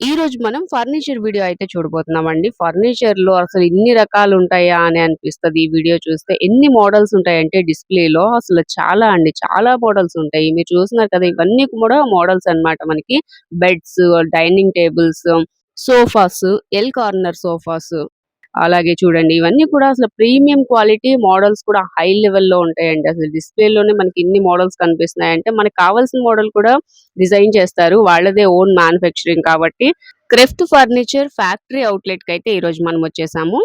ఈ రోజు మనం ఫర్నిచర్ వీడియో అయితే చూడబోతున్నామండి. ఫర్నిచర్‌లో అసలు ఇన్ని రకాలుంటాయా అని అనిపిస్తది. ఈ వీడియో చూస్తే ఎన్ని మోడల్స్ ఉంటాయంటే డిస్‌ప్లేలో అసలు చాలా అండి. చాలా మోడల్స్ ఉంటాయి. మీరు చూస్తున్నారు కదా! ఇవన్నీ కూడా మోడల్స్ అన్నమాట మనకి. Beds, dining tables, sofas, L corner sofas అలాగే చూడండి ఇవన్నీ కూడా అసలు ప్రీమియం క్వాలిటీ మోడల్స్ కూడా హై లెవెల్‌లో ఉంటాయండి. అసలు డిస్‌ప్లేలోనే మనకి ఇన్ని మోడల్స్ కనిపిస్తున్నాయంటే మనకు కావాల్సిన మోడల్ కూడా డిజైన్ చేస్తారు. వాళ్ళదే ఓన్ మ్యానుఫ్యాక్చరింగ్ కాబట్టి క్రెఫ్ట్ ఫర్నిచర్ ఫ్యాక్టరీ అవుట్‌లెట్‌కైతే ఈరోజు మనం వచ్చేసాము.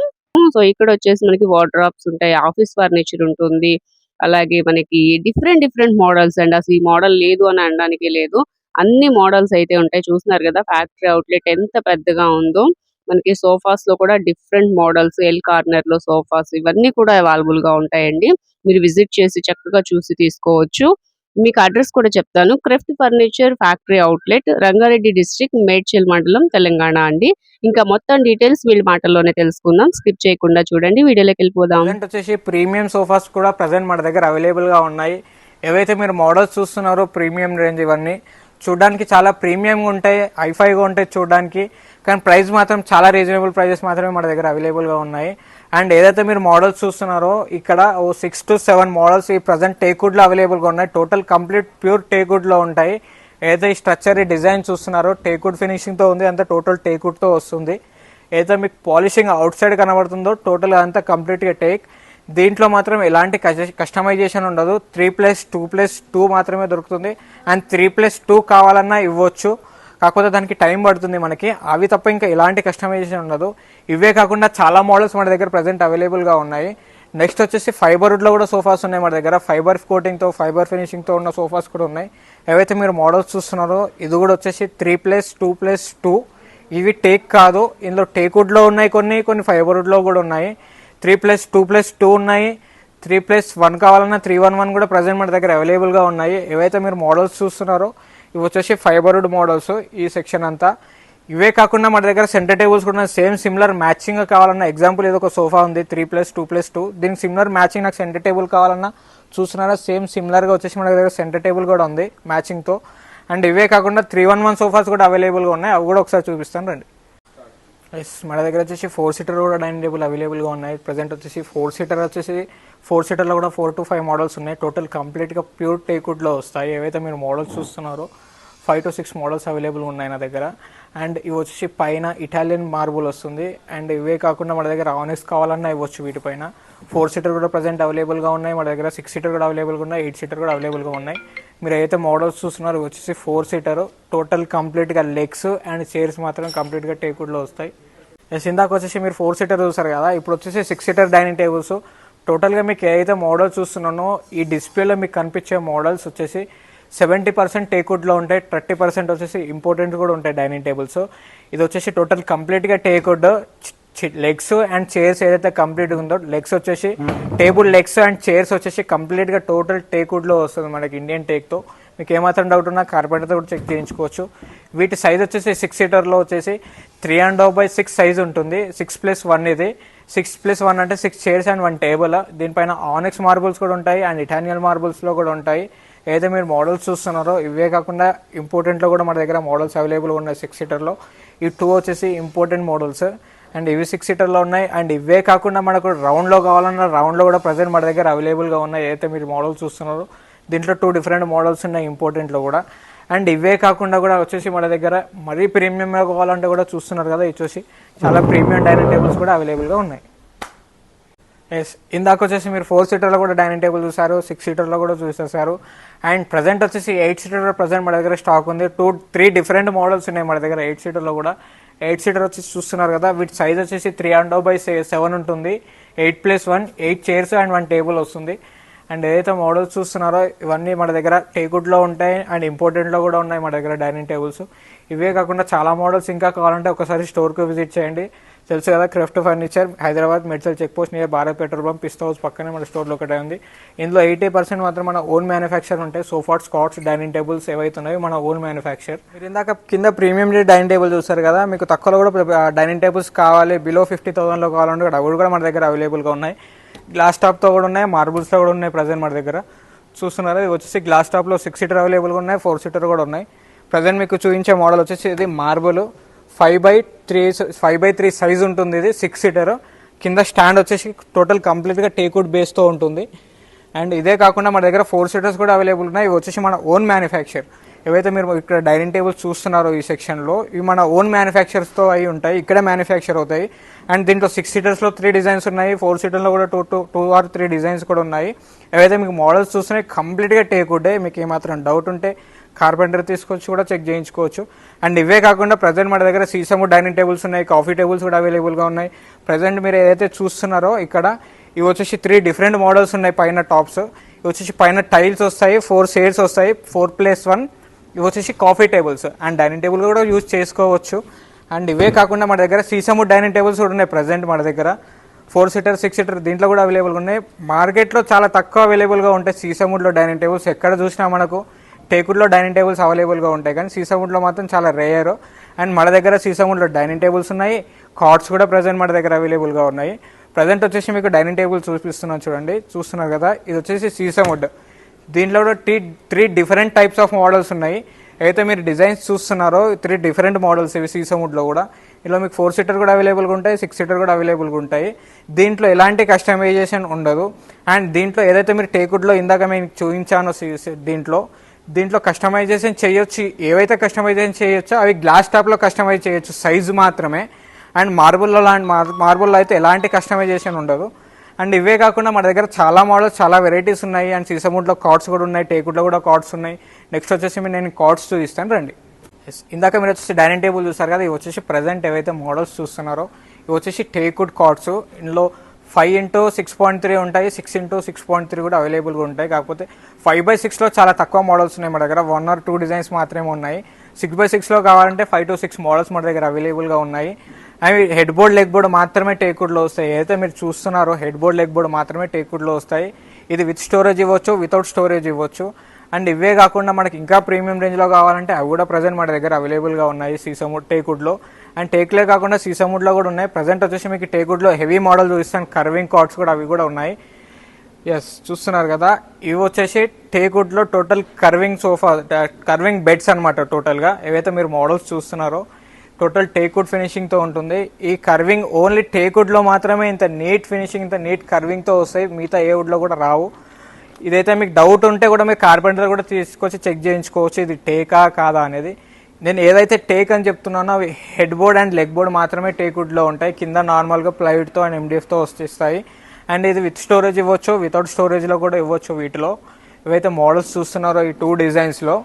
సో, ఇక్కడ వచ్చేసి మనకి వార్డ్‌రోబ్స్ ఉంటాయి. ఆఫీస్ ఫర్నిచర్ ఉంటుంది. అలాగే మనకి డిఫరెంట్ డిఫరెంట్ మోడల్స్ అండి. అసలు ఈ మోడల్ లేదు అని అనడానికి లేదు. అన్ని మోడల్స్ అయితే ఉంటాయి. చూస్తున్నారు కదా! ఫ్యాక్టరీ అవుట్‌లెట్ ఎంత పెద్దగా ఉందో. మనకి సోఫాస్‌లో కూడా డిఫరెంట్ మోడల్స్ ఎల్ కార్నర్‌లో సోఫాస్ ఇవన్నీ కూడా అవైలబుల్గా ఉంటాయండి. మీరు విజిట్ చేసి చక్కగా చూసి తీసుకోవచ్చు. మీకు అడ్రస్ కూడా చెప్తాను. Craft furniture factory outlet Rangareddy district Medchal మండలం తెలంగాణ అండి. ఇంకా మొత్తం డీటెయిల్స్ వీళ్ళ మాటల్లోనే తెలుసుకుందాం. స్కిప్ చేయకుండా చూడండి. వీడియోలోకి వెళ్ళిపోదాం వచ్చేసి ప్రీమియం సోఫాస్ కూడా ప్రజెంట్ మన దగ్గర అవైలబుల్గా ఉన్నాయి ఏవైతే మీరు మోడల్స్ చూస్తున్నారో ప్రీమియం రేంజ్ ఇవన్నీ చూడడానికి చాలా ప్రీమియంగా ఉంటాయి హైఫైగా ఉంటాయి చూడడానికి కానీ ప్రైస్ మాత్రం చాలా రీజనబుల్ ప్రైజెస్ మాత్రమే మన దగ్గర అవైలబుల్గా ఉన్నాయి. అండ్ ఏదైతే మీరు మోడల్స్ చూస్తున్నారో ఇక్కడ ఓ సిక్స్ టు సెవెన్ మోడల్స్ ఈ ప్రజెంట్ టేకుడ్లో అవైలబుల్గా ఉన్నాయి. టోటల్ కంప్లీట్ ప్యూర్ టేకుడ్లో ఉంటాయి. ఏదైతే ఈ స్ట్రక్చర్ ఈ డిజైన్ చూస్తున్నారో టేకుడ్ ఫినిషింగ్తో ఉంది. అంతా టోటల్ టేకుడ్తో వస్తుంది. ఏదైతే మీకు పాలిషింగ్ అవుట్ సైడ్ కనబడుతుందో టోటల్ అంతా కంప్లీట్గా టేక్ దీంట్లో మాత్రం ఎలాంటి కస్టమైజేషన్ ఉండదు. Three plus two plus two మాత్రమే దొరుకుతుంది. అండ్ త్రీ ప్లస్ టూ కావాలన్నా ఇవ్వచ్చు. కాకపోతే దానికి టైం పడుతుంది మనకి. అవి తప్ప ఇంకా ఎలాంటి కస్టమైజేషన్ ఉండదు. ఇవే కాకుండా చాలా మోడల్స్ మన దగ్గర ప్రజెంట్ అవైలబుల్గా ఉన్నాయి. నెక్స్ట్ వచ్చేసి ఫైబర్ వుడ్లో కూడా సోఫాస్ ఉన్నాయి మన దగ్గర. ఫైబర్ కోటింగ్తో ఫైబర్ ఫినిషింగ్తో ఉన్న సోఫాస్ కూడా ఉన్నాయి. ఏవైతే మీరు మోడల్స్ చూస్తున్నారో ఇది కూడా వచ్చేసి three plus two plus two ఇవి టేక్ కాదు. ఇందులో టేక్ వుడ్లో ఉన్నాయి కొన్ని కొన్ని ఫైబర్ వుడ్లో కూడా ఉన్నాయి. Three plus two plus two ఉన్నాయి. త్రీ ప్లస్ వన్ కావాలన్నా త్రీ వన్ వన్ కూడా ప్రజెంట్ మన దగ్గర అవైలబుల్గా ఉన్నాయి. ఏవైతే మీరు మోడల్స్ చూస్తున్నారో ఇవి వచ్చేసి ఫైబర్ మోడల్స్ ఈ సెక్షన్ అంతా. ఇవే కాకుండా మన దగ్గర సెంటర్ టేబుల్స్ కూడా సేమ్ సిమిలర్ మ్యాచింగ్ కావాలన్నా ఎగ్జాంపుల్ ఏదో ఒక సోఫా ఉంది three plus two plus two. దీనికి సిమిలర్ మ్యాచింగ్ నాకు సెంటర్ టేబుల్ కావాలన్నా చూస్తున్నారా? సేమ్ సిమిలర్గా వచ్చేసి మన దగ్గర సెంటర్ టేబుల్ కూడా ఉంది మ్యాచింగ్తో. అండ్ ఇవే కాకుండా త్రీ వన్ వన్ సోఫాస్ కూడా అవైలబుల్గా ఉన్నాయి. అవి కూడా ఒకసారి చూపిస్తాను రండి. ఎస్ మన దగ్గర వచ్చేసి ఫోర్ సీటర్ కూడా డైనింగ్ టేబుల్ అవైలబుల్గా ఉన్నాయి. ప్రజెంట్ వచ్చేసి ఫోర్ సీటర్ వచ్చేసి ఫోర్ సీటర్లో కూడా ఫోర్ టు ఫైవ్ మోడల్స్ ఉన్నాయి. టోటల్ కంప్లీట్గా ప్యూర్ టేక్వుడ్లో వస్తాయి. ఏవైతే మీరు మోడల్స్ చూస్తున్నారో five to six models available ఉన్నాయి నా దగ్గర. అండ్ ఇవి వచ్చేసి పైన ఇటాలియన్ మార్బుల్ వస్తుంది. అండ్ ఇవే కాకుండా మన దగ్గర ఆనిక్స్ కావాలన్నా ఇవ్వచ్చు వీటిపైన. ఫోర్ సీటర్ కూడా ప్రజెంట్ అవైలబుల్గా ఉన్నాయి. మన దగ్గర సిక్స్ సీటర్ కూడా అవైలబుల్గా ఉన్నాయి. ఎయిట్ సీటర్ కూడా అవైలబుల్గా ఉన్నాయి. మీరు అయితే మోడల్స్ చూస్తున్నారో వచ్చేసి ఫోర్ సీటర్ టోటల్ కంప్లీట్గా లెగ్స్ అండ్ చైర్స్ మాత్రం కంప్లీట్గా టేకుడ్లో వస్తాయి. ఎస్ ఇందాక వచ్చేసి మీరు ఫోర్ సీటర్ చూసారు కదా ఇప్పుడు వచ్చేసి సిక్స్ సీటర్ డైనింగ్ టేబుల్స్ టోటల్గా మీకు ఏదైతే మోడల్స్ చూస్తున్నానో ఈ డిస్ప్లేలో మీకు కనిపించే మోడల్స్ వచ్చేసి సెవెంటీ పర్సెంట్ టేక్వుడ్లో ఉంటాయి థర్టీ పర్సెంట్ వచ్చేసి ఇంపార్టెంట్ కూడా ఉంటాయి డైనింగ్ టేబుల్స్ ఇది వచ్చేసి టోటల్ కంప్లీట్గా టేక్వుడ్ లెగ్స్ అండ్ చైర్స్ ఏదైతే కంప్లీట్గా ఉందో లెగ్స్ వచ్చేసి టేబుల్ లెగ్స్ అండ్ చైర్స్ వచ్చేసి కంప్లీట్గా టోటల్ టేక్వుడ్లో వస్తుంది మనకి ఇండియన్ టేక్తో మీకు ఏమాత్రం డౌట్ ఉన్నా కార్పెంటర్తో కూడా చెక్ చేయించుకోవచ్చు. వీటి సైజ్ వచ్చేసి సిక్స్ సీటర్లో వచ్చేసి three and half by six size ఉంటుంది. సిక్స్ ప్లస్ వన్ ఇది. సిక్స్ ప్లస్ వన్ అంటే six chairs and one table దీనిపైన ఆనెక్స్ మార్బుల్స్ కూడా ఉంటాయి అండ్ ఇటానియల్ మార్బుల్స్లో కూడా ఉంటాయి. ఏదైతే మీరు మోడల్స్ చూస్తున్నారో ఇవే కాకుండా ఇంపార్టెంట్లో కూడా మన దగ్గర మోడల్స్ అవైలబుల్గా ఉన్నాయి సిక్స్ సీటర్లో ఈ టూ వచ్చేసి ఇంపార్టెంట్ మోడల్స్ అండ్ ఇవి సిక్స్ సీటర్లో ఉన్నాయి. అండ్ ఇవే కాకుండా మనకు రౌండ్లో కావాలన్నా రౌండ్లో కూడా ప్రజెంట్ మన దగ్గర అవైలబుల్గా ఉన్నాయి. ఏదైతే మీరు మోడల్స్ చూస్తున్నారో దీంట్లో టూ డిఫరెంట్ మోడల్స్ ఉన్నాయి ఇంపార్టెంట్లో కూడా. అండ్ ఇవే కాకుండా కూడా వచ్చేసి మన దగ్గర మరీ ప్రీమియంగా కావాలంటే కూడా చూస్తున్నారు కదా ఇది వచ్చేసి చాలా ప్రీమియం డైనింగ్ టేబుల్స్ కూడా అవైలబుల్గా ఉన్నాయి. ఎస్ ఇందాక వచ్చేసి మీరు ఫోర్ సీటర్లో కూడా డైనింగ్ టేబుల్ చూసారు సిక్స్ సీటర్లో కూడా చూసేసారు అండ్ ప్రజెంట్ వచ్చేసి ఎయిట్ సీటర్ ప్రజెంట్ మన దగ్గర స్టాక్ ఉంది. టూ త్రీ డిఫరెంట్ మోడల్స్ ఉన్నాయి మన దగ్గర ఎయిట్ సీటర్లో కూడా. ఎయిట్ సీటర్ వచ్చేసి చూస్తున్నారు కదా. వీటి సైజ్ వచ్చేసి త్రీ అండ్ బై సెవెన్ ఉంటుంది. Eight plus one eight chairs and one table వస్తుంది. అండ్ ఏదైతే మోడల్స్ చూస్తున్నారో ఇవన్నీ మన దగ్గర టేకుడ్లో ఉంటాయి అండ్ ఇంపార్టెంట్లో కూడా ఉన్నాయి మన దగ్గర డైనింగ్ టేబుల్స్ ఇవే కాకుండా చాలా మోడల్స్ ఇంకా కావాలంటే ఒకసారి స్టోర్కి విజిట్ చేయండి. తెలుసు కదా craft furniture Hyderabad మెడిసల్ check post near Bharat petrol pump Pista house పక్కనే మన స్టోర్లో ఒకటే ఉంది. ఇందులో ఎయిటీ పర్సెంట్ మాత్రం మన ఓన్ మ్యానుఫ్యాక్చర్ ఉంటాయి సోఫాట్ స్కాట్స్ డైనింగ్ టేబుల్స్ ఏవైతే మన ఓన్ మ్యానుఫ్యాక్చర్ మీరు ఇందాక కింద ప్రీమియం డైనింగ్ టేబుల్ చూస్తారు కదా మీకు తక్కువలో కూడా డైనింగ్ టేబుల్స్ కావాలి బిలో ఫిఫ్టీ థౌసండ్లో కావాలంటే అవి కూడా మన దగ్గర అవైలబుల్గా ఉన్నాయి. గ్లాస్ టాప్తో కూడా ఉన్నాయి మార్బుల్స్తో కూడా ఉన్నాయి ప్రజెంట్ మన దగ్గర. చూస్తున్నారా ఇది వచ్చేసి గ్లాస్ టాప్లో సిక్స్ సీటర్ అవైలబుల్గా ఉన్నాయి ఫోర్ సీటర్ కూడా ఉన్నాయి. ప్రజెంట్ మీకు చూపించే మోడల్ వచ్చేసి ఇది marble. Five by three five by three size ఉంటుంది ఇది సిక్స్ సీటర్ కింద స్టాండ్ వచ్చేసి టోటల్ కంప్లీట్గా టేక్వుడ్ బేస్తో ఉంటుంది. అండ్ ఇదే కాకుండా మన దగ్గర ఫోర్ సీటర్స్ కూడా అవైలబుల్ ఉన్నాయి. ఇవి వచ్చేసి మన ఓన్ మ్యానుఫ్యాక్చర్ ఏవైతే మీరు ఇక్కడ డైనింగ్ టేబుల్స్ చూస్తున్నారో ఈ సెక్షన్లో ఇవి మన ఓన్ మ్యానుఫ్యాక్చర్స్తో అయి ఉంటాయి. ఇక్కడే మ్యానుఫ్యాక్చర్ అవుతాయి. అండ్ దీంట్లో సిక్స్ సీటర్స్లో త్రీ డిజైన్స్ ఉన్నాయి. ఫోర్ సీటర్లో కూడా two two two or three designs కూడా ఉన్నాయి. ఏవైతే మీకు మోడల్స్ చూస్తున్నాయి కంప్లీట్గా టేక్వుడ్డే మీకు ఏమాత్రం డౌట్ ఉంటే కార్పెంటర్ తీసుకొచ్చి కూడా చెక్ చేయించుకోవచ్చు. అండ్ ఇవే కాకుండా ప్రజెంట్ మన దగ్గర సీసము డైనింగ్ టేబుల్స్ ఉన్నాయి కాఫీ టేబుల్స్ కూడా అవైలబుల్గా ఉన్నాయి. ప్రజెంట్ మీరు ఏదైతే చూస్తున్నారో ఇక్కడ ఇవి వచ్చేసి త్రీ డిఫరెంట్ మోడల్స్ ఉన్నాయి పైన టాప్స్. ఇవి వచ్చేసి పైన టైల్స్ వస్తాయి ఫోర్ షేడ్స్ వస్తాయి ఫోర్ ప్లస్ వన్ ఇవి వచ్చేసి coffee tables and dining table కూడా యూజ్ చేసుకోవచ్చు. అండ్ ఇవే కాకుండా మన దగ్గర సీసము డైనింగ్ టేబుల్స్ కూడా ఉన్నాయి ప్రజెంట్ మన దగ్గర. ఫోర్ సీటర్ సిక్స్ సీటర్ దీంట్లో కూడా అవైలబుల్గా ఉన్నాయి. మార్కెట్లో చాలా తక్కువ అవైలబుల్గా ఉంటాయి సీసముడ్లో డైనింగ్ టేబుల్స్. ఎక్కడ చూసినా మనకు టేకుడ్లో డైనింగ్ టేబుల్స్ అవైలబుల్గా ఉంటాయి కానీ సీసముడ్లో మాత్రం చాలా రేయర్ అండ్ మన దగ్గర సీసముడ్లో డైనింగ్ టేబుల్స్ ఉన్నాయి. కార్డ్స్ కూడా ప్రజెంట్ మన దగ్గర అవైలబుల్గా ఉన్నాయి. ప్రజెంట్ వచ్చేసి మీకు డైనింగ్ టేబుల్ చూపిస్తున్నాను చూడండి. చూస్తున్నారు కదా ఇది వచ్చేసి సీసముడ్. దీంట్లో కూడా three three different types of models ఉన్నాయి. అయితే మీరు డిజైన్స్ చూస్తున్నారో త్రీ డిఫరెంట్ మోడల్స్ ఇవి సీసముడ్లో కూడా. ఇందులో మీకు ఫోర్ సీటర్ కూడా అవైలబుల్గా ఉంటాయి సిక్స్ సీటర్ కూడా అవైలబుల్గా ఉంటాయి. దీంట్లో ఎలాంటి కస్టమైజేషన్ ఉండదు. అండ్ దీంట్లో ఏదైతే మీరు టేకుడ్లో ఇందాక మేము చూపించానో సీ- దీంట్లో దీంట్లో కస్టమైజేషన్ చేయొచ్చు. ఏవైతే కస్టమైజేషన్ చేయొచ్చో అవి గ్లాస్ టాప్లో కస్టమైజ్ చేయొచ్చు సైజు మాత్రమే. అండ్ మార్బుల్లో లాంటి మార్బుల్లో అయితే ఎలాంటి కస్టమైజేషన్ ఉండదు. అండ్ ఇవే కాకుండా మన దగ్గర చాలా మోడల్స్ చాలా వెరైటీస్ ఉన్నాయి. అండ్ సీసముడ్లో కార్డ్స్ కూడా ఉన్నాయి టేకుడ్లో కూడా కార్డ్స్ ఉన్నాయి. నెక్స్ట్ వచ్చేసి మీరు నేను కార్డ్స్ చూపిస్తాను రండి. ఇందాక మీరు వచ్చేసి డైనింగ్ టేబుల్ చూస్తారు కదా ఇవి వచ్చేసి ప్రజెంట్ ఏవైతే మోడల్స్ చూస్తున్నారో ఇవి వచ్చేసి టేకుడ్ కార్డ్స్. ఇందులో five into six point three ఉంటాయి six into six point three కూడా అవైలబుల్గా ఉంటాయి. కాకపోతే ఫైవ్ బై సిక్స్లో చాలా తక్కువ మోడల్స్ ఉన్నాయి మా దగ్గర. వన్ ఆర్ టూ డిజైన్స్ మాత్రమే ఉన్నాయి. సిక్స్ బై సిక్స్లో కావాలంటే ఫైవ్ టు సిక్స్ మోడల్స్ మన దగ్గర అవైలబుల్గా ఉన్నాయి. అవి హెడ్ బోర్డ్ లెగ్ బోర్డ్ మాత్రమే టేకుడ్లో వస్తాయి. ఏదైతే మీరు చూస్తున్నారో హెడ్ బోర్డ్ లెగ్ బోర్డ్ మాత్రమే టేకుడ్లో వస్తాయి. ఇది విత్ స్టోరేజ్ ఇవ్వచ్చు వితౌట్ స్టోరేజ్ ఇవ్వచ్చు. అండ్ ఇవే కాకుండా మనకి ఇంకా ప్రీమియం రేంజ్లో కావాలంటే అవి కూడా ప్రజెంట్ మన దగ్గర అవైలబుల్గా ఉన్నాయి. సీసముడ్ టేకుడ్లో అండ్ టేక్లే కాకుండా సీసముడ్లో కూడా ఉన్నాయి. ప్రజెంట్ వచ్చేసి మీకు టేకుడ్లో హెవీ మోడల్ చూపిస్తాను. కర్వింగ్ కార్డ్స్ కూడా అవి కూడా ఉన్నాయి. ఎస్ చూస్తున్నారు కదా. ఇవి వచ్చేసి టేకుడ్లో total curving sofa curving beds అనమాట టోటల్గా. ఏవైతే మీరు మోడల్స్ చూస్తున్నారో టోటల్ టేకుడ్ ఫినిషింగ్తో ఉంటుంది. ఈ కర్వింగ్ ఓన్లీ టేకుడ్లో మాత్రమే ఇంత నీట్ ఫినిషింగ్ ఇంత నీట్ కర్వింగ్తో వస్తాయి. మిగతా ఏ వుడ్లో కూడా రావు. ఇదైతే మీకు డౌట్ ఉంటే కూడా మీరు కార్పెంటర్ కూడా తీసుకొచ్చి చెక్ చేయించుకోవచ్చు. ఇది టేకా కాదా అనేది. నేను ఏదైతే టేక్ అని చెప్తున్నానో అవి head board and leg board మాత్రమే టేక్వుడ్లో ఉంటాయి. కింద నార్మల్గా ప్లైవుడ్తో అండ్ ఎండిఎఫ్తో వచ్చేస్తాయి అండ్ ఇది విత్ స్టోరేజ్ ఇవ్వచ్చు. వితౌట్ స్టోరేజ్లో కూడా ఇవ్వచ్చు వీటిలో. ఇవైతే మోడల్స్ చూస్తున్నారో ఈ టూ డిజైన్స్లో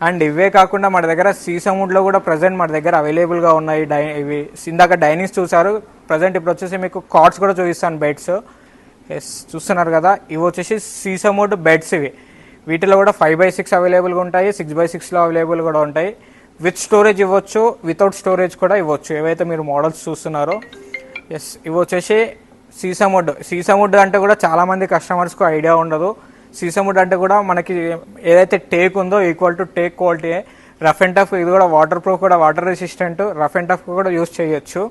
అండ్ ఇవే కాకుండా మన దగ్గర సీసముడ్లో కూడా ప్రజెంట్ మన దగ్గర అవైలబుల్గా ఉన్నాయి. డై ఇవి ఇందాక డైనింగ్స్ చూసారు ప్రజెంట్ ఇప్పుడు వచ్చేసి మీకు కార్డ్స్ కూడా చూపిస్తాను బెడ్స్ ఎస్ చూస్తున్నారు కదా. ఇవి వచ్చేసి సీసమోడ్ బెడ్స్ ఇవి. వీటిలో కూడా ఫైవ్ బై సిక్స్ అవైలబుల్గా ఉంటాయి సిక్స్ బై సిక్స్లో అవైలబుల్ కూడా ఉంటాయి. విత్ స్టోరేజ్ ఇవ్వచ్చు వితౌట్ స్టోరేజ్ కూడా ఇవ్వచ్చు. ఏవైతే మీరు మోడల్స్ చూస్తున్నారో. ఎస్ ఇవి వచ్చేసి సీసముడ్. సీసముడ్ అంటే కూడా చాలామంది కస్టమర్స్కు ఐడియా ఉండదు. సీసముడ్ అంటే కూడా మనకి ఏదైతే టేక్ ఉందో equal to teak quality rough and tough ఇది కూడా వాటర్ ప్రూఫ్ కూడా water resistant rough and tough కూడా యూస్ చేయొచ్చు.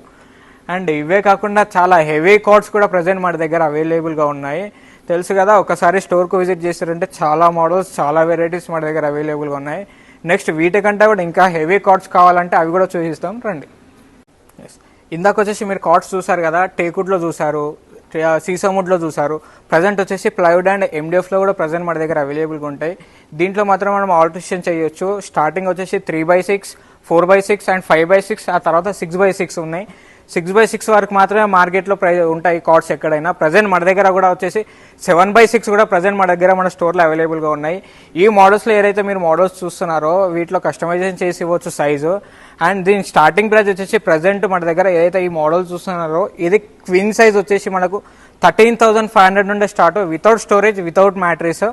అండ్ ఇవే కాకుండా చాలా హెవీ కార్డ్స్ కూడా ప్రజెంట్ మన దగ్గర అవైలబుల్గా ఉన్నాయి. తెలుసు కదా ఒకసారి స్టోర్కు విజిట్ చేశారంటే చాలా మోడల్స్ చాలా వెరైటీస్ మన దగ్గర అవైలబుల్గా ఉన్నాయి. నెక్స్ట్ వీటికంటే కూడా ఇంకా హెవీ కార్డ్స్ కావాలంటే అవి కూడా చూపిస్తాం రండి. ఎస్ ఇందాక వచ్చేసి మీరు కార్డ్స్ చూసారు కదా టేకుడ్లో చూసారు సీసముడ్లో చూసారు. ప్రజెంట్ వచ్చేసి ప్లైవుడ్ అండ్ ఎండిఎఫ్లో కూడా ప్రజెంట్ మన దగ్గర అవైలబుల్గా ఉంటాయి. దీంట్లో మాత్రం మనం ఆల్టరేషన్ చేయొచ్చు. స్టార్టింగ్ వచ్చేసి three by six four by six and five by six ఆ తర్వాత సిక్స్ బై సిక్స్ ఉన్నాయి. సిక్స్ బై సిక్స్ వరకు మాత్రమే మార్కెట్లో ప్రై ఉంటాయి కార్డ్స్ ఎక్కడైనా. ప్రజెంట్ మన దగ్గర కూడా వచ్చేసి సెవెన్ బై సిక్స్ కూడా ప్రజెంట్ మన దగ్గర మన స్టోర్లో అవైలబుల్గా ఉన్నాయి. ఈ మోడల్స్లో ఏదైతే మీరు మోడల్స్ చూస్తున్నారో వీటిలో కస్టమైజేషన్ చేసి ఇవ్వచ్చు సైజు. అండ్ దీని స్టార్టింగ్ ప్రైస్ వచ్చేసి ప్రజెంట్ మన దగ్గర ఏదైతే ఈ మోడల్స్ చూస్తున్నారో ఇది క్విన్ సైజ్ వచ్చేసి మనకు థర్టీన్ థౌసండ్ ఫైవ్ హండ్రెడ్ నుండి start without storage without mattress.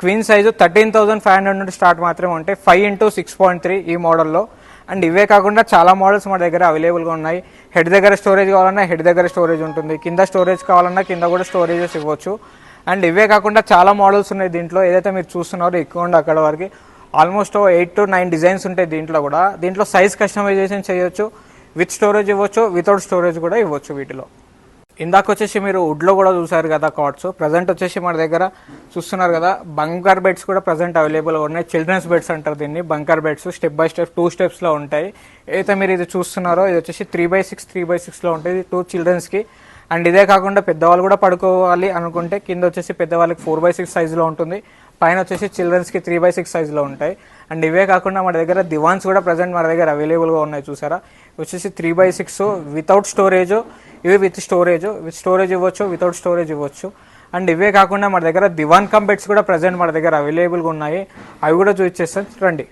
Queen size thirteen thousand five hundred నుండి స్టార్ట్ మాత్రమే ఉంటాయి. Five into six point three ఈ మోడల్లో. అండ్ ఇవే కాకుండా చాలా మోడల్స్ మన దగ్గర అవైలబుల్గా ఉన్నాయి. హెడ్ దగ్గర స్టోరేజ్ కావాలన్నా హెడ్ దగ్గర స్టోరేజ్ ఉంటుంది. కింద స్టోరేజ్ కావాలన్నా కింద కూడా స్టోరేజెస్ ఇవ్వచ్చు. అండ్ ఇవే కాకుండా చాలా మోడల్స్ ఉన్నాయి దీంట్లో. ఏదైతే మీరు చూస్తున్నారో ఎక్కువ ఉండే అక్కడ వరకు. Almost eight to nine designs ఉంటాయి దీంట్లో కూడా. దీంట్లో సైజ్ కస్టమైజేషన్ చేయొచ్చు. విత్ స్టోరేజ్ ఇవ్వచ్చు. వితౌట్ స్టోరేజ్ కూడా ఇవ్వచ్చు వీటిలో. ఇందాక వచ్చేసి మీరు వుడ్లో కూడా చూసారు కదా కార్డ్స్. ప్రజెంట్ వచ్చేసి మన దగ్గర చూస్తున్నారు కదా బంకర్ బెడ్స్ కూడా ప్రజెంట్ అవైలబుల్గా ఉన్నాయి. చిల్డ్రన్స్ బెడ్స్ అంటారు దీన్ని bunker beds step by step two స్టెప్స్లో ఉంటాయి. అయితే మీరు ఇది చూస్తున్నారో ఇది వచ్చేసి three by six three by సిక్స్లో ఉంటుంది టూ చిల్డ్రన్స్కి అండ్ ఇదే కాకుండా పెద్దవాళ్ళు కూడా పడుకోవాలి అనుకుంటే కింద వచ్చేసి పెద్దవాళ్ళకి ఫోర్ బై సిక్స్ సైజులో ఉంటుంది. పైన వచ్చేసి చిల్డ్రన్స్కి త్రీ బై సిక్స్ సైజులో ఉంటాయి. అండ్ ఇవే కాకుండా మన దగ్గర దివాన్స్ కూడా ప్రజెంట్ మన దగ్గర అవైలబుల్గా ఉన్నాయి చూసారా? వచ్చేసి three by six without storage ఇవి విత్ స్టోరేజ్ విత్ స్టోరేజ్ ఇవ్వచ్చు వితౌట్ స్టోరేజ్ ఇవ్వచ్చు. అండ్ ఇవే కాకుండా మన దగ్గర దివాన్ కమ్ బెడ్స్ కూడా ప్రజెంట్ మన దగ్గర అవైలబుల్గా ఉన్నాయి. అవి కూడా చూపించేస్తాను రండి.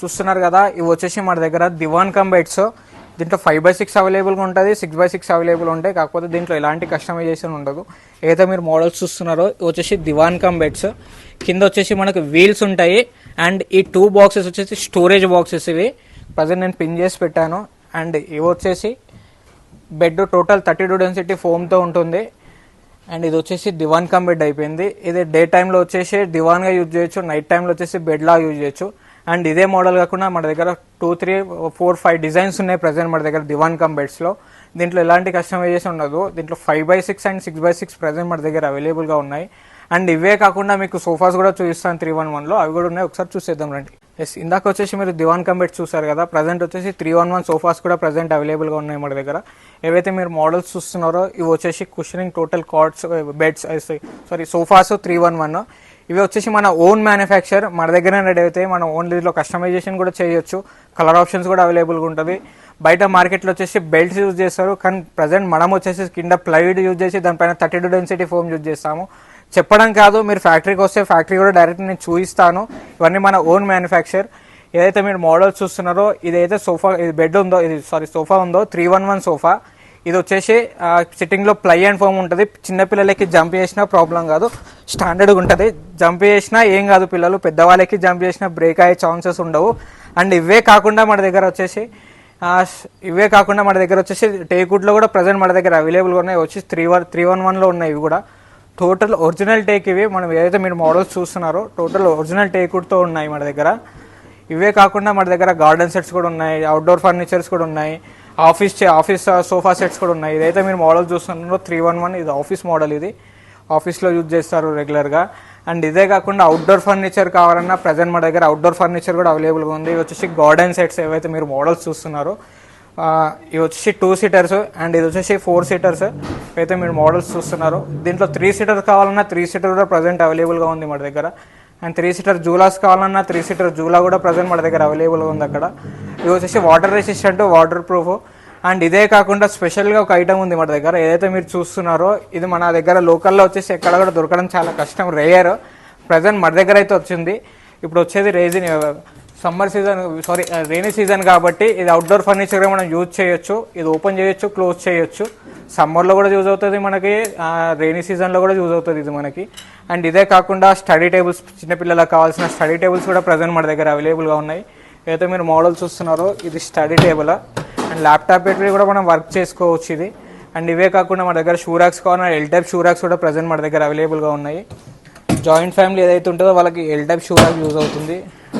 చూస్తున్నారు కదా ఇవి వచ్చేసి మన దగ్గర దివాన్ కమ్ బెడ్స్ దీంట్లో ఫైవ్ బై సిక్స్ అవైలబుల్గా ఉంటుంది సిక్స్ బై సిక్స్ అవైలబుల్ ఉంటాయి. కాకపోతే దీంట్లో ఎలాంటి కస్టమైజేషన్ ఉండదు. ఏదైతే మీరు మోడల్స్ చూస్తున్నారో వచ్చేసి దివాన్ కమ్ బెడ్స్ కింద వచ్చేసి మనకు వీల్స్ ఉంటాయి. అండ్ ఈ టూ బాక్సెస్ వచ్చేసి స్టోరేజ్ బాక్సెస్ ఇవి. ప్రజెంట్ నేను పిన్ చేసి పెట్టాను. అండ్ ఇవి వచ్చేసి bed total thirty two density ఫోమ్తో ఉంటుంది. అండ్ ఇది వచ్చేసి దివాన్ కమ్ బెడ్ అయిపోయింది. ఇది డే టైంలో వచ్చేసి దివాన్గా యూజ్ చేయొచ్చు నైట్ టైంలో వచ్చేసి బెడ్లా యూజ్ చేయొచ్చు. అండ్ ఇదే మోడల్ కాకుండా మన దగ్గర two three four five designs ఉన్నాయి ప్రజెంట్ మన దగ్గర దివాన్ కమ్ బెడ్స్లో దీంట్లో ఎలాంటి కస్టమైజేషన్ ఉండదు. దీంట్లో five by six and six by six present మన దగ్గర అవైలబుల్గా ఉన్నాయి. అండ్ ఇవే కాకుండా మీకు సోఫాస్ కూడా చూపిస్తాను త్రీ వన్ వన్లో అవి కూడా ఉన్నాయి. ఒకసారి చూసేద్దాం రండి. ఎస్ ఇందాక వచ్చేసి మీరు దివాన్ కంబెట్ చూసారు కదా ప్రజెంట్ వచ్చేసి త్రీ వన్ వన్ సోఫాస్ కూడా ప్రజెంట్ అవైలబుల్గా ఉన్నాయి మన దగ్గర. ఏవైతే మీరు మోడల్స్ చూస్తున్నారో ఇవి వచ్చేసి cushioning total cards beds sorry sofas three one one ఇవి వచ్చేసి మన ఓన్ మ్యానుఫ్యాక్చర్ మన దగ్గర రెడీ అవుతాయి. మనం ఓన్ దీంట్లో కస్టమైజేషన్ కూడా చేయొచ్చు. కలర్ ఆప్షన్స్ కూడా అవైలబుల్గా ఉంటుంది. బయట మార్కెట్లో వచ్చేసి బెల్ట్స్ యూజ్ చేస్తారు. కానీ ప్రజెంట్ మనం వచ్చేసి కింద ప్లైవుడ్ యూజ్ చేసి దానిపైన thirty two density foam use చేస్తాము. చెప్పడం కాదు మీరు ఫ్యాక్టరీకి వస్తే ఫ్యాక్టరీ కూడా డైరెక్ట్ నేను చూపిస్తాను. ఇవన్నీ మన ఓన్ మ్యానుఫ్యాక్చర్ ఏదైతే మీరు మోడల్స్ చూస్తున్నారో ఇదైతే సోఫా ఇది బెడ్ ఉందో ఇది సారీ సోఫా ఉందో త్రీ వన్ వన్ సోఫా ఇది వచ్చేసి సిట్టింగ్లో ప్లై అండ్ ఫోమ్ ఉంటుంది. చిన్నపిల్లలకి జంప్ చేసినా ప్రాబ్లం కాదు. స్టాండర్డ్గా ఉంటుంది. జంప్ చేసినా ఏం కాదు పిల్లలు. పెద్దవాళ్ళకి జంప్ చేసినా బ్రేక్ అయ్యే ఛాన్సెస్ ఉండవు. అండ్ ఇవే కాకుండా మన దగ్గర వచ్చేసి ఇవే కాకుండా మన దగ్గర వచ్చేసి టేకుడ్లో కూడా ప్రజెంట్ మన దగ్గర అవైలబుల్గా ఉన్నాయి. వచ్చి త్రీ వన్ త్రీ వన్ వన్లో ఉన్నాయి ఇవి కూడా. టోటల్ ఒరిజినల్ టేక్ ఇవి మనం ఏదైతే మీరు మోడల్స్ చూస్తున్నారో టోటల్ ఒరిజినల్ టేకుడ్తో ఉన్నాయి మన దగ్గర. ఇవే కాకుండా మన దగ్గర గార్డెన్ సెట్స్ కూడా ఉన్నాయి అవుట్డోర్ ఫర్నిచర్స్ కూడా ఉన్నాయి ఆఫీస్ చే- ఆఫీస్ సోఫా సెట్స్ కూడా ఉన్నాయి. ఇదైతే మీరు మోడల్ చూస్తున్నారో త్రీ వన్ వన్ ఇది ఆఫీస్ మోడల్ ఇది. ఆఫీస్లో యూజ్ చేస్తారు రెగ్యులర్గా అండ్ ఇదే కాకుండా అవుట్డోర్ ఫర్నిచర్ కావాలన్నా ప్రజెంట్ మన దగ్గర అవుట్డోర్ ఫర్నిచర్ కూడా అవైలబుల్గా ఉంది. వచ్చేసి గార్డెన్ సెట్స్ ఏవైతే మీరు మోడల్స్ చూస్తున్నారో ఇవి వచ్చేసి టూ సీటర్స్ అండ్ ఇది వచ్చేసి ఫోర్ సీటర్స్ అయితే మీరు మోడల్స్ చూస్తున్నారు. దీంట్లో త్రీ సీటర్ కావాలన్నా త్రీ సీటర్ కూడా ప్రజెంట్ అవైలబుల్గా ఉంది మన దగ్గర. అండ్ త్రీ సీటర్ జూలాస్ కావాలన్నా త్రీ సీటర్ జూలా కూడా ప్రజెంట్ మన దగ్గర అవైలబుల్గా ఉంది అక్కడ. ఇది వచ్చేసి water resistant water proof and ఇదే కాకుండా స్పెషల్గా ఒక ఐటమ్ ఉంది మన దగ్గర. ఏదైతే మీరు చూస్తున్నారో ఇది మన దగ్గర లోకల్లో వచ్చేసి ఎక్కడ కూడా దొరకడం చాలా కష్టం రేయర్ ప్రజెంట్ మన దగ్గర అయితే వచ్చింది. ఇప్పుడు వచ్చేది resin summer season sorry rainy season కాబట్టి ఇది అవుట్డోర్ ఫర్నిచర్గా మనం యూజ్ చేయొచ్చు ఇది ఓపెన్ చేయొచ్చు క్లోజ్ చేయొచ్చు. సమ్మర్లో కూడా యూజ్ అవుతుంది మనకి రైనీ సీజన్లో కూడా యూజ్ అవుతుంది ఇది మనకి. అండ్ ఇదే కాకుండా స్టడీ టేబుల్స్ చిన్నపిల్లలకు కావాల్సిన స్టడీ టేబుల్స్ కూడా ప్రజెంట్ మన దగ్గర అవైలబుల్గా ఉన్నాయి. ఏదైతే మీరు మోడల్ చూస్తున్నారో ఇది స్టడీ టేబుల్ అండ్ ల్యాప్టాప్ పెట్టి కూడా మనం వర్క్ చేసుకోవచ్చు ఇది. అండ్ ఇవే కాకుండా మన దగ్గర షూరాక్స్ కావాలన్నా ఎల్ టైప్ షూరాక్స్ కూడా ప్రజెంట్ మన దగ్గర అవైలబుల్గా ఉన్నాయి. జాయింట్ ఫ్యామిలీ ఏదైతే ఉంటుందో వాళ్ళకి L type shoe rack use అవుతుంది.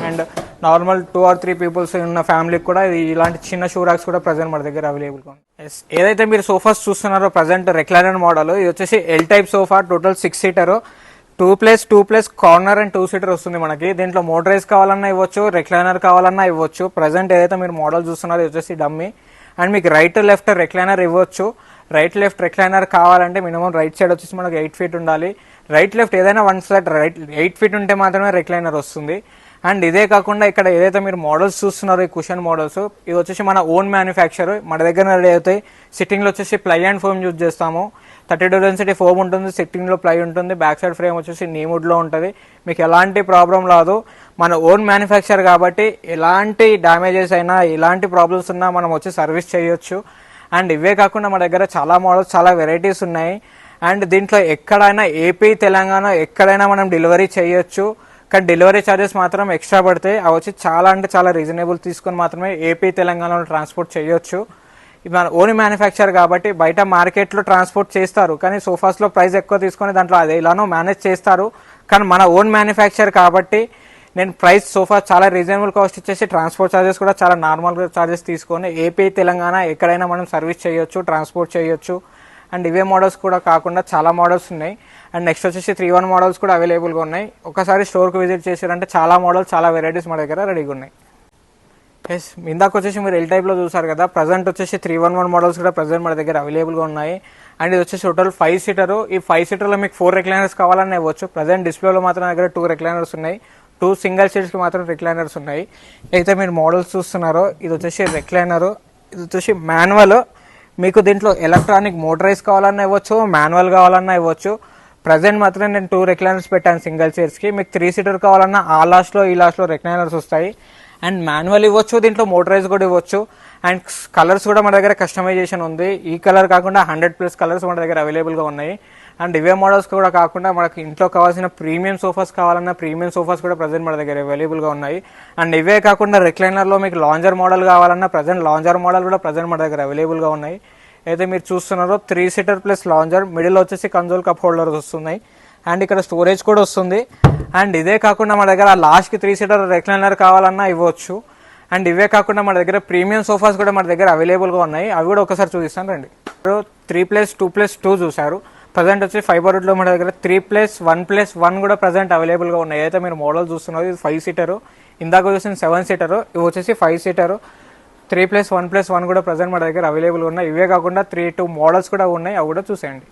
And normal two or three peoples ఉన్న ఫ్యామిలీకి కూడా ఇది ఇలాంటి చిన్న షూ ర్యాక్స్ కూడా ప్రజెంట్ మన దగ్గర అవైలబుల్గా ఉంది. ఎస్ ఏదైతే మీరు సోఫాస్ చూస్తున్నారో ప్రజెంట్ రెక్లైనర్ మోడల్ ఇది వచ్చేసి L type sofa total six seater two place two place corner and two seater వస్తుంది మనకి. దీంట్లో మోటరైజ్ కావాలన్నా ఇవ్వచ్చు రెక్లైనర్ కావాలన్నా ఇవ్వచ్చు. ప్రజెంట్ ఏదైతే మీరు మోడల్ చూస్తున్నారో ఇది వచ్చేసి డమ్మీ అండ్ మీకు రైట్ లెఫ్ట్ రెక్లైనర్ ఇవ్వచ్చు. రైట్ లెఫ్ట్ రెక్లైనర్ కావాలంటే మినిమం రైట్ సైడ్ వచ్చేసి మనకు ఎయిట్ ఫీట్ ఉండాలి. రైట్ లెఫ్ట్ ఏదైనా one side right eight feet ఉంటే మాత్రమే రెక్లైనర్ వస్తుంది. అండ్ ఇదే కాకుండా ఇక్కడ ఏదైతే మీరు మోడల్స్ చూస్తున్నారో ఈ కుషన్ మోడల్స్ ఇది వచ్చేసి మన ఓన్ మ్యానుఫ్యాక్చర్ మన దగ్గర రెడీ అవుతాయి. సిట్టింగ్లో వచ్చేసి ప్లై అండ్ ఫోమ్ యూజ్ చేస్తాము. థర్టీ టూ డెన్సిటీ ఫోమ్ ఉంటుంది సిట్టింగ్లో ప్లై ఉంటుంది బ్యాక్ సైడ్ ఫ్రేమ్ వచ్చేసి నీముడ్లో ఉంటుంది. మీకు ఎలాంటి ప్రాబ్లం రాదు. మన ఓన్ మ్యానుఫ్యాక్చర్ కాబట్టి ఎలాంటి డ్యామేజెస్ అయినా ఎలాంటి ప్రాబ్లమ్స్ ఉన్నా మనం వచ్చి సర్వీస్ చేయొచ్చు. అండ్ ఇవే కాకుండా మన దగ్గర చాలా మోడల్స్ చాలా వెరైటీస్ ఉన్నాయి. అండ్ దీంట్లో ఎక్కడైనా ఏపీ తెలంగాణ ఎక్కడైనా మనం డెలివరీ చేయొచ్చు. కానీ డెలివరీ ఛార్జెస్ మాత్రం ఎక్స్ట్రా పడతాయి. అవి వచ్చి చాలా అంటే చాలా రీజనబుల్ తీసుకొని మాత్రమే ఏపీ తెలంగాణలో ట్రాన్స్పోర్ట్ చేయొచ్చు. మన ఓన్ మ్యానుఫ్యాక్చర్ కాబట్టి బయట మార్కెట్లో ట్రాన్స్పోర్ట్ చేస్తారు. కానీ సోఫాస్లో ప్రైస్ ఎక్కువ తీసుకొని దాంట్లో అదే ఇలానో మేనేజ్ చేస్తారు. కానీ మన ఓన్ మ్యానుఫ్యాక్చర్ కాబట్టి నేను ప్రైస్ సోఫా చాలా రీజనబుల్ కాస్ట్ ఇచ్చేసి ట్రాన్స్పోర్ట్ ఛార్జెస్ కూడా చాలా నార్మల్ ఛార్జెస్ తీసుకొని ఏపీ తెలంగాణ ఎక్కడైనా మనం సర్వీస్ చేయొచ్చు ట్రాన్స్పోర్ట్ చేయొచ్చు. అండ్ ఇవే మోడల్స్ కూడా కాకుండా చాలా మోడల్స్ ఉన్నాయి. అండ్ నెక్స్ట్ వచ్చేసి త్రీ వన్ మోడల్స్ కూడా అవైలబుల్గా ఉన్నాయి. ఒకసారి స్టోర్కి విజిట్ చేశారంటే చాలా మోడల్స్ చాలా వెరైటీస్ మా దగ్గర రెడీగా ఉన్నాయి. ఎస్ ఇందాక వచ్చేసి మీరు ఎల్ టైప్లో చూసారు కదా ప్రజెంట్ వచ్చేసి త్రీ వన్ వన్ మోడల్స్ కూడా ప్రజెంట్ మన దగ్గర అవైలబుల్గా ఉన్నాయి. అండ్ ఇది వచ్చేసి టోటల్ ఫైవ్ సీటర్ ఈ ఫైవ్ సీటర్లో మీకు ఫోర్ రిక్లైనర్స్ కావాలని ఇవ్వచ్చు. ప్రజెంట్ డిస్ప్లేలో మాత్రం దగ్గర టూ రిక్లైనర్స్ ఉన్నాయి. టూ సింగిల్ సీట్స్కి మాత్రం రిక్లైనర్స్ ఉన్నాయి. అయితే మీరు మోడల్స్ చూస్తున్నారో ఇది వచ్చేసి రిక్లైనరు ఇది వచ్చేసి మాన్యువల్ మీకు దీంట్లో ఎలక్ట్రానిక్ మోటరైజ్ కావాలన్నా ఇవ్వచ్చు మాన్యువల్ కావాలన్నా ఇవ్వచ్చు. ప్రజెంట్ మాత్రం నేను టూ రెక్లైనర్స్ పెట్టాను సింగిల్ చైర్స్కి మీకు త్రీ సీటర్ కావాలన్నా ఆ లాస్ట్లో ఈ లాస్ట్లో రెక్లైనర్స్ వస్తాయి. అండ్ మాన్యువల్ ఇవ్వచ్చు దీంట్లో మోటరైజ్ కూడా ఇవ్వచ్చు. అండ్ కలర్స్ కూడా మన దగ్గర కస్టమైజేషన్ ఉంది. ఈ కలర్ కాకుండా హండ్రెడ్ ప్లస్ కలర్స్ మన దగ్గర అవైలబుల్గా ఉన్నాయి. అండ్ ఇవే మోడల్స్ కూడా కాకుండా మనకి ఇంట్లో కావాల్సిన ప్రీమియం సోఫాస్ కావాలన్నా ప్రీమియం సోఫాస్ కూడా ప్రజెంట్ మన దగ్గర అవైలబుల్గా ఉన్నాయి. అండ్ ఇవే కాకుండా రిక్లైనర్లో మీకు లాంజర్ మోడల్ కావాలన్నా ప్రజెంట్ లాంజర్ మోడల్ కూడా ప్రజెంట్ మన దగ్గర అవైలబుల్గా ఉన్నాయి. అయితే మీరు చూస్తున్నారో three seater plus lounger middle వచ్చేసి కన్సోల్ కప్ హోల్డర్స్ వస్తున్నాయి. అండ్ ఇక్కడ స్టోరేజ్ కూడా వస్తుంది. అండ్ ఇదే కాకుండా మన దగ్గర లాస్ట్కి త్రీ సీటర్ రెక్లైనర్ కావాలన్నా ఇవ్వచ్చు. అండ్ ఇవే కాకుండా మన దగ్గర ప్రీమియం సోఫాస్ కూడా మన దగ్గర అవైలబుల్గా ఉన్నాయి. అవి కూడా ఒకసారి చూపిస్తాను రండి. Three plus two plus two చూసారు ప్రజెంట్ వచ్చి ఫైబర్ వుడ్లో మన దగ్గర three plus one plus one కూడా ప్రజెంట్ అవైలబుల్గా ఉన్నాయి. అయితే మీరు మోడల్ చూస్తున్నారు ఇది ఫైవ్ సీటరు ఇందాక చూసిన సెవెన్ సీటరు ఇవి వచ్చేసి five seater three plus one plus one కూడా ప్రజెంట్ మన దగ్గర అవైలబుల్ ఉన్నాయి. ఇవే కాకుండా త్రీ టూ మోడల్స్ కూడా ఉన్నాయి. అవి కూడా చూసేయండి.